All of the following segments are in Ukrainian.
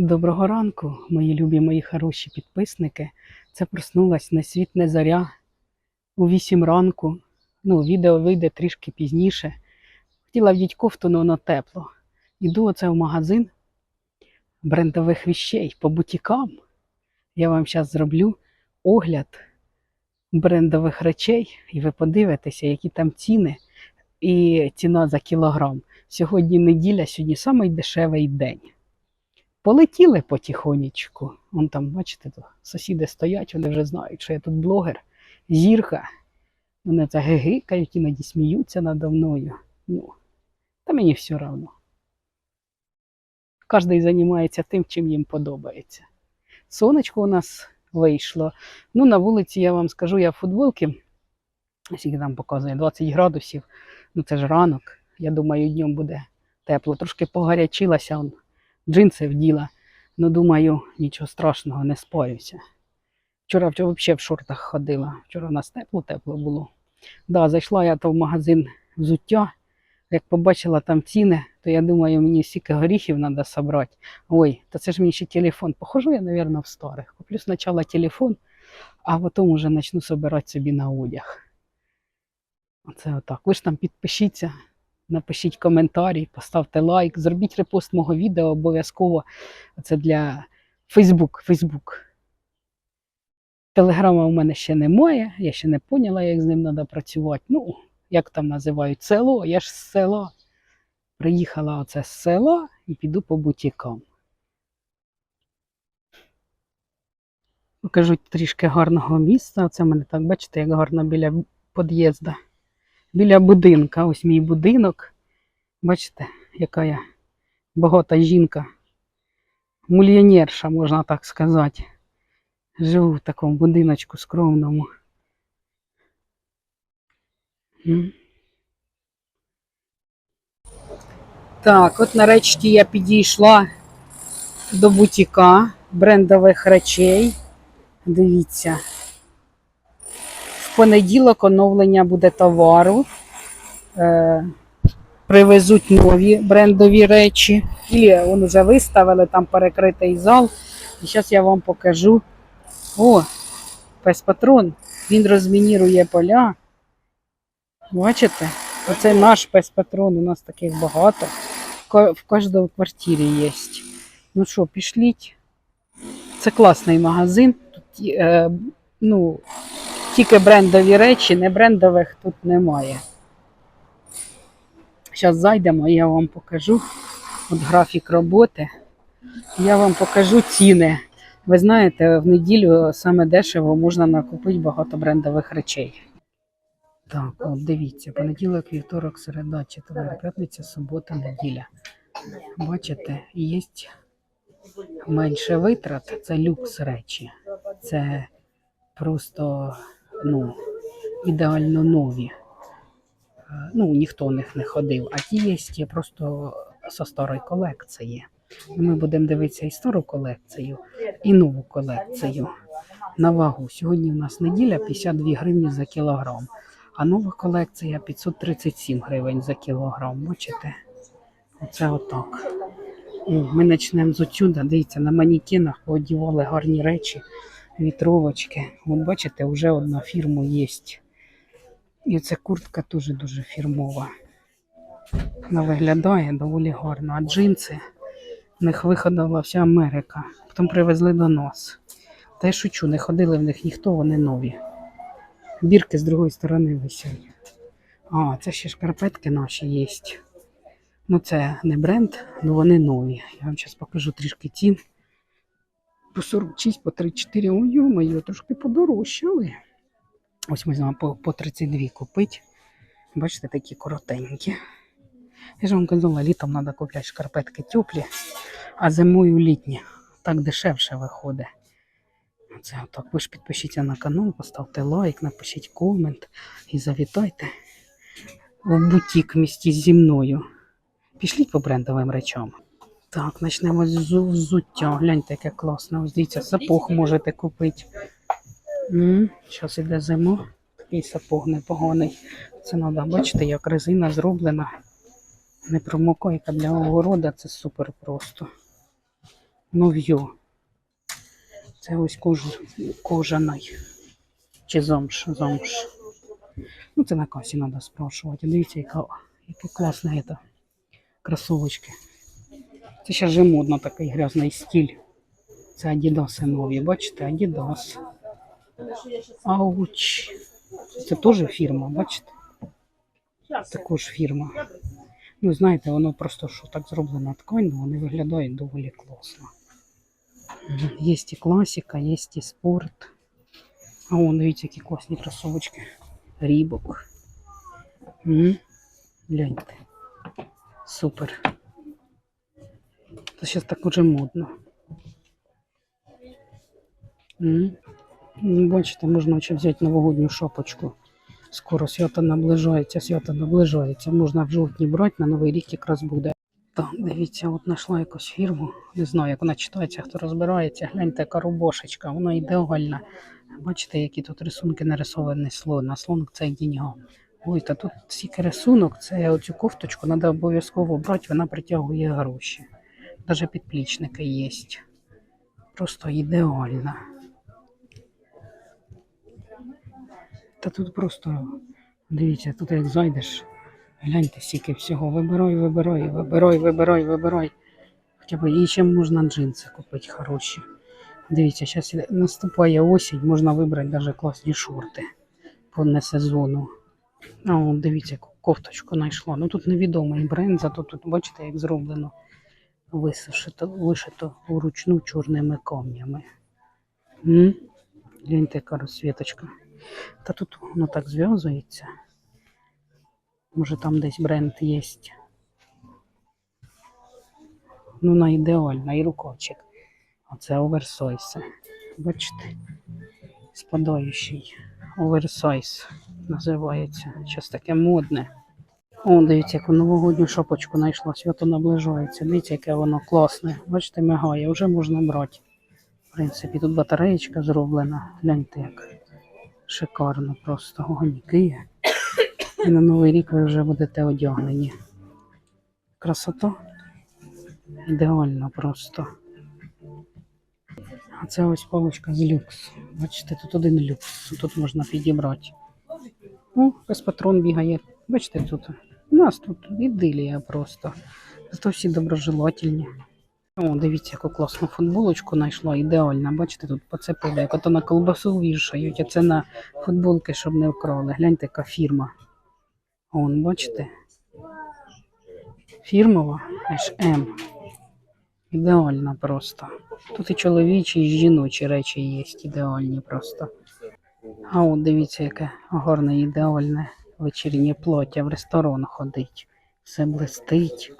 Доброго ранку, мої любі, мої хороші підписники. Це проснулась на світ не заря у 8 ранку. Ну, відео вийде трішки пізніше. Хотіла вдіть кофту, але воно тепло. Іду оце в магазин брендових віщей по бутікам. Я вам зараз зроблю огляд брендових речей, і ви подивитеся, які там ціни і ціна за кілограм. Сьогодні неділя, сьогодні самий дешевий день. Полетіли потихонечку. Вон там, бачите, то сусіди стоять, вони вже знають, що я тут блогер, зірка. Вони це гигикають, іноді сміються надо мною. Ну, та мені все одно. Кожен займається тим, чим їм подобається. Сонечко у нас вийшло. Ну, на вулиці я вам скажу, я в футболці, скільки там показує 20 градусів. Ну це ж ранок. Я думаю, днем буде тепло. Трошки погарячилася. Джинси вділа. Ну, думаю, нічого страшного, не спорюся. Вчора взагалі в шортах ходила. Вчора у нас тепло-тепло було. Да, зайшла я то в магазин взуття. Як побачила там ціни, то я думаю, мені стільки горіхів треба зібрати. Ой, то це ж мені ще телефон. Похожу я, мабуть, в старих. Куплю спочатку телефон, а потім вже почну збирати собі на одяг. Оце отак. Ви ж там підпишіться, напишіть коментарі, поставте лайк, зробіть репост мого відео обов'язково. Це для Фейсбук. Фейсбук. Телеграма у мене ще немає, я ще не поняла, як з ним треба працювати. Ну, як там називають село, я ж з села. Приїхала оце з села і піду по бутікам. Покажу трішки гарного місця. Оце мене так, бачите, як гарно біля під'їзду. Біля будинка. Ось мій будинок. Бачите, яка я багата жінка. Мульйонерша, можна так сказати. Живу в такому будиночку скромному. Так, от нарешті я підійшла до бутіка брендових речей. Дивіться. Понеділок оновлення буде товару. Е, привезуть нові брендові речі. Ілі вони вже виставили, там перекритий зал. І зараз я вам покажу. О, пес патрон. Він розмінірує поля. Бачите? Оце наш пес патрон, у нас таких багато. В кожному квартирі є. Ну що, пішліть. Це класний магазин. Тут е, ну, тільки брендові речі, не брендових тут немає. Зараз зайдемо я вам покажу от графік роботи. Я вам покажу ціни. Ви знаєте, в неділю саме дешево можна накупити багато брендових речей. Так, от дивіться, понеділок, вівторок, середа, четвер, п'ятниця, субота, неділя. Бачите, є менше витрат, це люкс речі. Це просто ну, ідеально нові. Е, Ну, ніхто в них не ходив, а ті є просто зі старої колекції. Ми будемо дивитися і стару колекцію, і нову колекцію на вагу. Сьогодні у нас неділя 52 гривні за кілограм, а нова колекція 537 гривень за кілограм. Бачите? Оце отак. Ми почнемо з отсюда. Дивіться, на манекенах поодівали гарні речі, вітровочки. От бачите, вже одна фірма є. І ця куртка теж дуже фірмова. Вона виглядає доволі гарно. А джинси в них виходила вся Америка. Потім привезли до нас. Та я шучу, не ходили в них ніхто, вони нові. Бірки з другої сторони висять. А, це ще шкарпетки наші є. Ну, це не бренд, але вони нові. Я вам зараз покажу трішки цін. По 46, по 34. Ой, ё-моё, трошки подорожчали. Ось можна по, по 32 купити. Бачите, такі коротенькі. Я ж вам казала, літом треба купляти шкарпетки теплі, а зимою літні. Так дешевше виходить. Це отак. Ви ж підпишіться на канал, поставте лайк, напишіть комент і завітайте в бутік в місті зі мною. Пішліть по брендовим речам. Так, почнемо з взуття. Гляньте, яке класне. Ось дивіться, сапог можете купити. Зараз іде зима. Такий сапог непоганий. Це треба, бачите, як резина зроблена. Не промокайка для огорода, це супер просто. нов'ю. Це ось кож... кожаний. Чи зомш, зомш. Ну, це на касі треба спрашувати. Дивіться, яка, яке класне це. Кросовочки. Це ще же модно такий грязний стиль. Це Adidas нові, бачите, Adidas. Ауч. Це теж фірма, бачите? Також фірма. Ну, знаєте, воно просто що так зроблена ткань, ну, вони виглядають доволі класно. Є і класика, є і спорт. А вон, дивіться, які класні кросовочки. Рібок. Гляньте. Супер. Це зараз так уже модно. М. Ну, Бачите, можна ще взяти новогодню шапочку. Скоро свято наближається, свято наближається. Можна в жовтні брати, на Новий рік якраз буде. Так, дивіться, от знайшла якусь фірму. Не знаю, як вона читається, хто розбирається. Гляньте, яка рубошечка, вона ідеальна. Бачите, які тут рисунки нарисовані слон. На слон це діньга. Ой, та тут стільки рисунок, це оцю кофточку треба обов'язково брати, вона притягує гроші. Навіть підплічники є. Просто ідеальна. Та тут просто, дивіться, тут як зайдеш, гляньте стільки всього. Вибирай, вибирай, вибирай, вибирай, вибирай. Хоча б і ще можна джинси купити хороші. Дивіться, зараз наступає осінь, можна вибрати навіть класні шорти по не сезону. А, дивіться, кофточку знайшла. Ну тут невідомий бренд, зато тут бачите, як зроблено висушито, вишито вручну чорними камнями. М? Гляньте, яка розсвіточка. Та тут воно так зв'язується. Може там десь бренд є. Ну, на ідеальна і рукавчик. Оце оверсайз. Бачите? Спадаючий. Оверсайз називається. Щось таке модне. О, дивіться, яку новогодню шапочку знайшла. Свято наближається. Дивіться, яке воно класне. Бачите, мигає, вже можна брати. В принципі, тут батареєчка зроблена. Гляньте, як шикарно просто. Огоньки. І на Новий рік ви вже будете одягнені. Красота. Ідеально просто. А це ось паличка з люкс. Бачите, тут один люкс. Тут можна підібрати. О, без патрон бігає. Бачите, тут. У нас тут ідилія просто. Зато всі доброжелательні. О, дивіться, яку класну футболочку знайшла. Ідеальна. Бачите, тут поцепили. Як ото на колбасу вішають, а це на футболки, щоб не вкрали. Гляньте, яка фірма. Вон, бачите? Фірмова H&M. Ідеальна просто. Тут і чоловічі, і жіночі речі є, ідеальні просто. А от дивіться, яке гарне, ідеальне вечірнє плаття в ресторан ходить. Все блистить.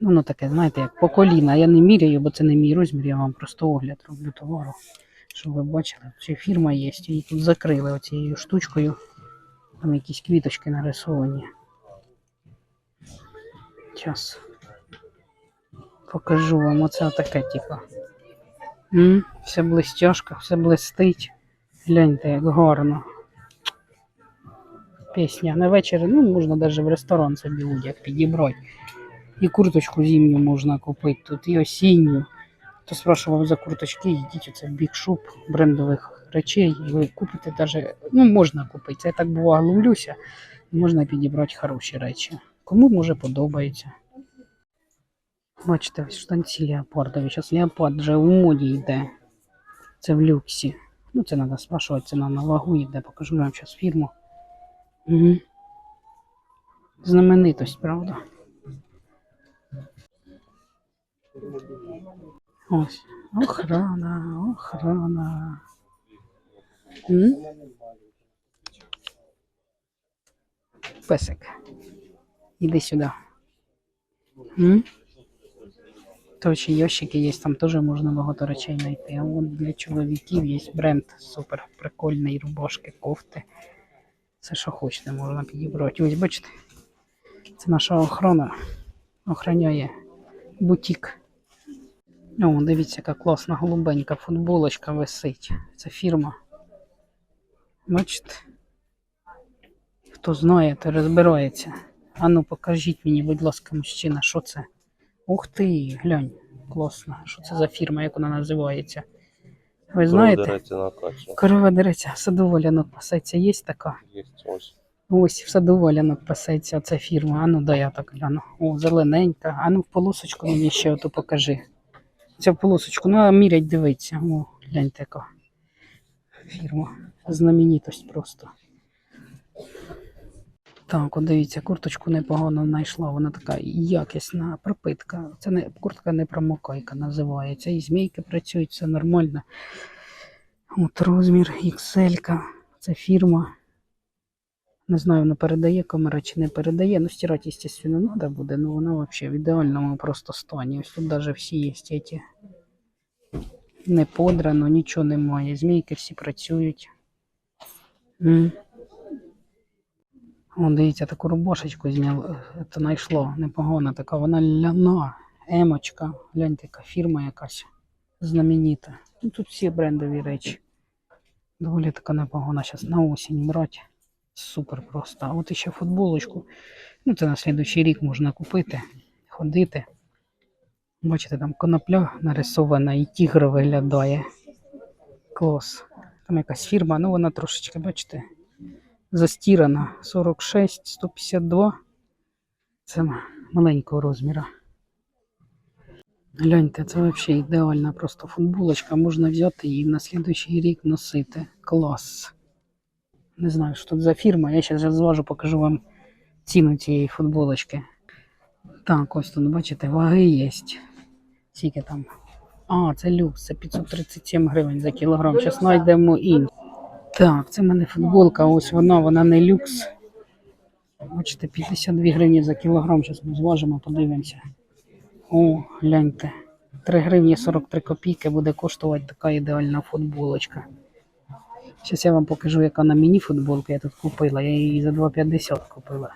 Ну, воно таке, знаєте, як по коліна. Я не міряю, бо це не мій розмір, я вам просто огляд роблю товару. Щоб ви бачили, що фірма є, її тут закрили оцією штучкою. Там якісь квіточки нарисовані. Час. Покажу вам оце таке, типу. Все блистяшка, все блистить. Гляньте, як гарно. Пісня. На вечір, ну, можна навіть в ресторан собі одяг підібрати. І курточку зимню можна купити тут, і осінню. Хто спрашував за курточки, йдіть оце в Shop брендових речей, і ви купите даже, ну, можна купити. Я так бувало ловлюся, можна підібрати хороші речі. Кому може подобається. Бачите, ось штанці леопардові. Зараз леопард вже в моді йде. Це в люксі. Ну, це треба спрашувати, ціна на вагу йде. Покажу вам зараз фірму. Угу. Знаменитость, правда? Ось. Охрана, охрана. М? Песик. Іди сюди. М? То ще ящики є, там теж можна багато речей знайти. А от для чоловіків є бренд супер прикольний, рубашки, кофти. Все, що хочете, можна підібрати. Ось бачите, це наша охорона охороняє бутік. О, дивіться, яка класна голубенька футболочка висить. Це фірма. Бачите? Хто знає, то розбирається. Ану, покажіть мені, будь ласка, мужчина, що це? Ух ти, глянь. класно. Що це за фірма, як вона називається? Ви знаєте? Дереця, садоволянок пасеться, є така. Є ось. Ось садоволянок пасеться ця фірма. А ну дай я так гляну. О, зелененька. А ну в полосочку мені ще ото покажи. Ця полосочку, ну а мірять дивиться. О, гляньте яка фірма. Знаменитость просто. Так, от дивіться, курточку непогано знайшла. Вона така якісна пропитка. Це не куртка не промокайка називається. І змійки працюють, все нормально. От розмір XL. Це фірма. Не знаю, вона передає камера чи не передає. Ну, стирати, звісно, не треба буде, але вона взагалі в ідеальному просто стані. Ось тут навіть всі є ті. Не подрано, нічого немає. Змійки всі працюють. О, дивіться, таку рубашечку зняв, це знайшло. Непогана така, вона ляна, емочка. Гляньте, яка фірма якась знаменита. Ну, тут всі брендові речі. Доволі така непогана. Зараз на осінь брати. Супер просто. А от ще футболочку. Ну, це на слідуючий рік можна купити, ходити. Бачите, там конопля нарисована і тігр виглядає. Клас. Там якась фірма, ну вона трошечки, бачите, застірана. 46, 152. Це маленького розміру. Гляньте, це взагалі ідеальна просто футболочка. Можна взяти її на слідуючий рік носити. Клас. Не знаю, що тут за фірма. Я зараз зважу, покажу вам ціну цієї футболочки. Так, ось тут, бачите, ваги є. Скільки там? А, це люкс, це 537 гривень за кілограм. Зараз знайдемо іншу. Так, це в мене футболка, ось вона, вона не люкс. Бачите, 52 гривні за кілограм. Зараз ми зважимо, подивимося. О, гляньте. 3 гривні 43 копійки буде коштувати така ідеальна футболочка. Зараз я вам покажу, яка на мені футболка я тут купила. Я її за 2,50 купила.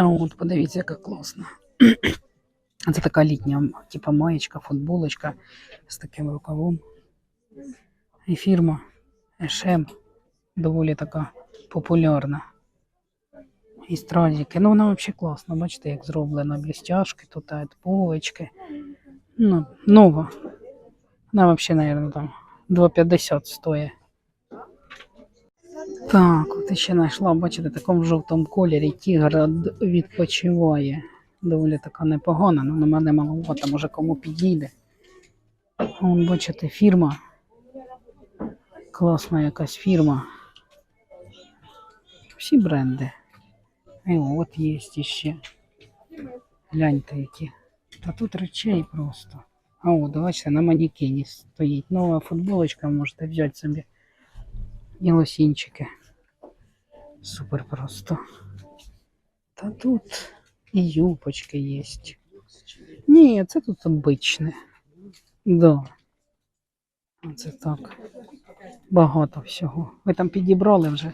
А от подивіться, яка класна. Це така літня, типа маєчка, футболочка з таким рукавом. І фірма H&M доволі така популярна. І стразики. Ну, вона взагалі класна. Бачите, як зроблена блістяшки, тут полочки. Ну, нова. Вона взагалі, мабуть, там 2,50 стоїть. Так, от ще знайшла, бачите, в такому жовтому кольорі тігр відпочиває. Доволі така непогана, але на мене маловато, може кому підійде. Вон, бачите, фірма. Класна якась фірма. Всі бренди. І от є ще. Гляньте які. Та тут речей просто. А от, бачите, на манекені стоїть. Нова футболочка можете взяти собі. І лосінчики. Супер просто. Та тут і юбочки є. Ні, це тут обичне. Да. Оце так. Багато всього. Ви там підібрали вже.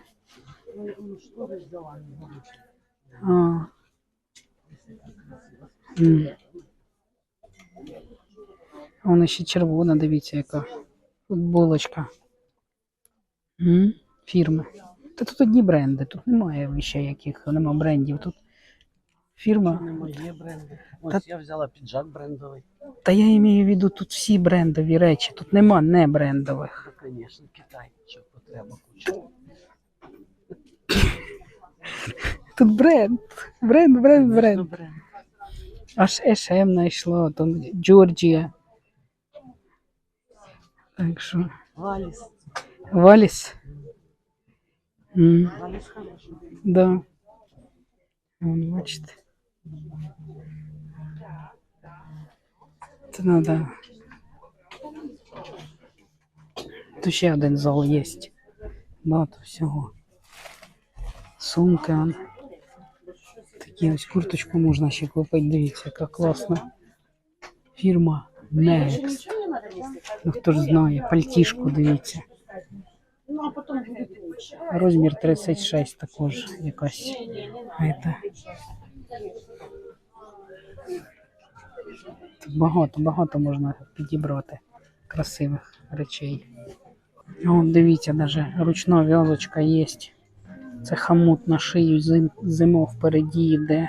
А. Вона ще червона, дивіться, яка футболочка. М? Фірми. Та тут одні бренди, тут немає ще яких, нема брендів. Тут фірма. Немає бренду. Ось Та- я взяла піджак брендовий. Та я маю в виду тут всі брендові речі, тут нема не брендових. Звісно, Китай, що потреба куча. Тут бренд. Бренд, бренд, бренд. Аж H&M знайшло, там Джорджія. Так що, Валіс. Валіс. М, Валіс хороший. да. Вон, бачите. Це надо. Тут ще один зал є. Багато всього. Сумки. Такі ось курточку можна ще купити. Дивіться, яка класна. Фірма Next. Ну хто ж знає, пальтішку дивіться. Розмір 36 також якась. Это. Тут багато, багато можна підібрати красивих речей. О, дивіться, навіть ручна в'язочка є. Це хамут на шию, зим, зимо впереді йде.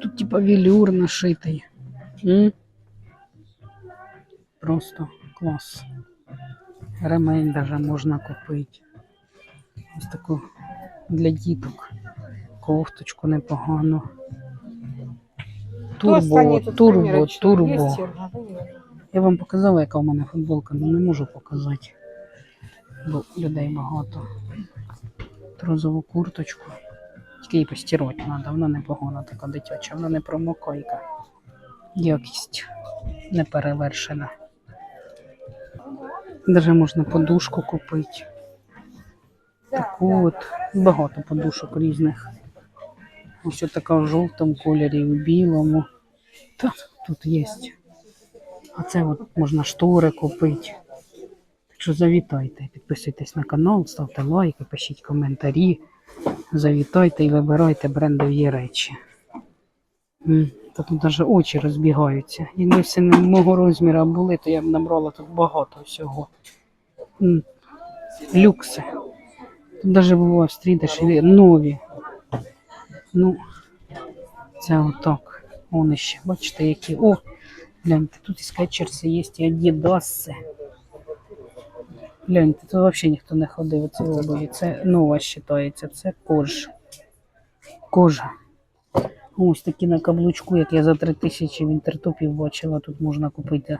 Тут типа велюр нашитий. М? Просто клас. Ремень даже можна купити. Ось таку для діток. Кофточку непогану. Турбо, турбо, турбо. Я вам показала, яка у мене футболка, але не можу показати. Бо людей багато. Трозову курточку. Тільки її постирати треба, вона непогана, така дитяча, вона не промокайка. Якість не перевершена. Даже можна подушку купити. Таку от багато подушок різних. Ось така в жовтому кольорі, в білому. Та тут є. А це от можна штори купити. Так що завітайте, підписуйтесь на канал, ставте лайки, пишіть коментарі. Завітайте і вибирайте брендові речі. Тут навіть очі розбігаються. Якби все не мого розміру були, то я б набрала тут багато всього. Люкси. Тут навіть буває встрітиш нові. Ну, це отак. Вони ще, бачите, які. О, гляньте, тут і скетчерси є, і адідаси. Гляньте, тут взагалі ніхто не ходив у цій обуві. Це нова вважається, це кожа. Кожа. Ось такі на каблучку, як я за 3 тисячі в інтертопі бачила, тут можна купити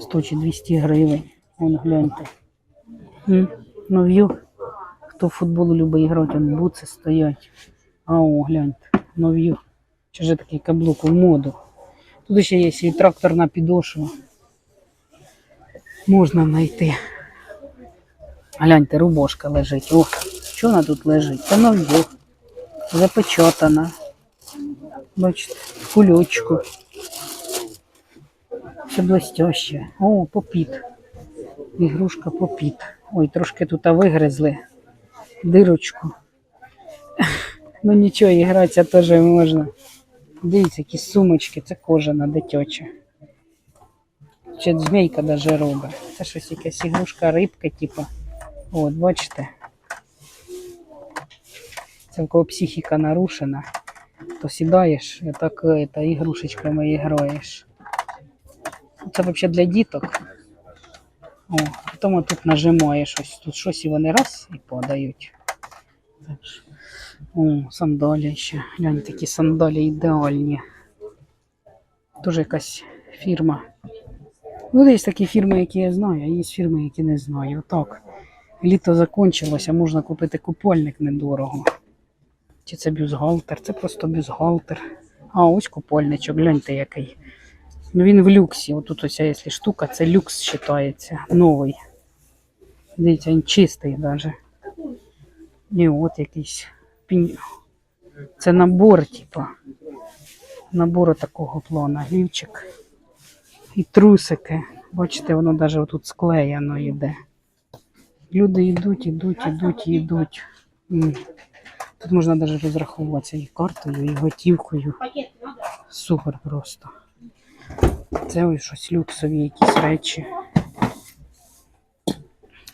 100 чи 200 гривень. Вон гляньте. Нов'ю. Хто в футбол любить грати, он буци стоять. А о, гляньте, нов'ю. Чи ж такий каблук в моду. Тут ще є і тракторна підошва. Можна знайти. Гляньте, рубошка лежить. О, що вона тут лежить? Це нов'ю. Запечатана. Бачите, кульочку. Все блестяще. О, попіт. Ігрушка попіт. Ой, трошки тут вигризли дирочку. Ну нічого, і гратися теж можна. Дивіться, які сумочки, це кожана дитяча. Ще змійка даже робить. Це щось якась ігрушка, рибка, типу. От, бачите. Це в кого психіка нарушена, то сідаєш і так е, та, ігрушечками граєш. Це взагалі для діток. О, потім тут нажимаєш ось тут щось і вони раз і падають. Так. О, сандалі ще. Глянь, такі сандалі ідеальні. Дуже якась фірма. Ну, є такі фірми, які я знаю, а є фірми, які не знаю. Отак. Літо закінчилося, можна купити купольник недорого. Чи це бюстгальтер? Це просто бюстгальтер. А, ось купольничок, гляньте який. Ну він в люксі. Отут ось, якщо штука, це люкс вважається. Новий. Дивіться, він чистий навіть. І от якийсь Це набор, типа. Набор такого плана. Лівчик. І трусики. Бачите, воно навіть тут склеєно йде. Люди йдуть, йдуть, йдуть, йдуть. Тут можна навіть розраховуватися і картою, і готівкою. Супер просто. Це ось щось люксові якісь речі.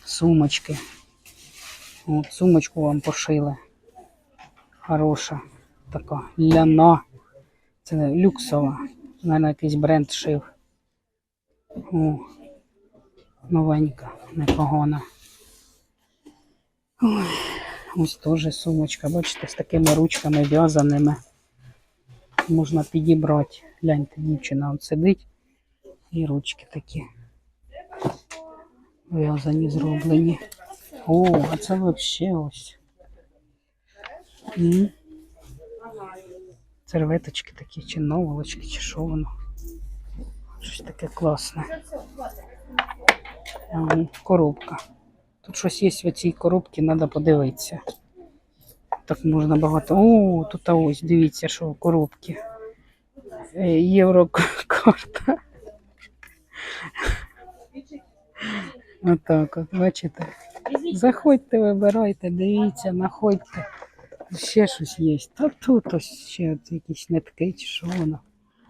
Сумочки. От, сумочку вам пошили. Хороша. Така ляна. Це люксова. Наверное, якийсь бренд шив. О, новенька, непогана. Ой, ось теж сумочка, бачите, з такими ручками в'язаними. Можна підібрати. Гляньте, дівчина от сидить. І ручки такі. В'язані, зроблені. О, а це взагалі ось. Серветочки такі, чи новолочки, чи що воно. Щось таке класне. Коробка. Тут щось є в цій коробці, треба подивитися. Так можна багато. О, тут ось, дивіться, що в коробці. Е, Єврокарта. Отак от, бачите? Заходьте, вибирайте, дивіться, знаходьте. Ще щось є. Та тут ось ще якісь нитки, чи що воно.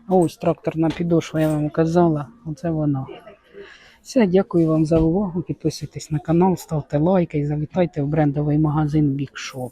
Ось тракторна підошва, я вам казала, оце воно. Все, дякую вам за увагу. Підписуйтесь на канал, ставте лайки і завітайте в брендовий магазин Big Shop.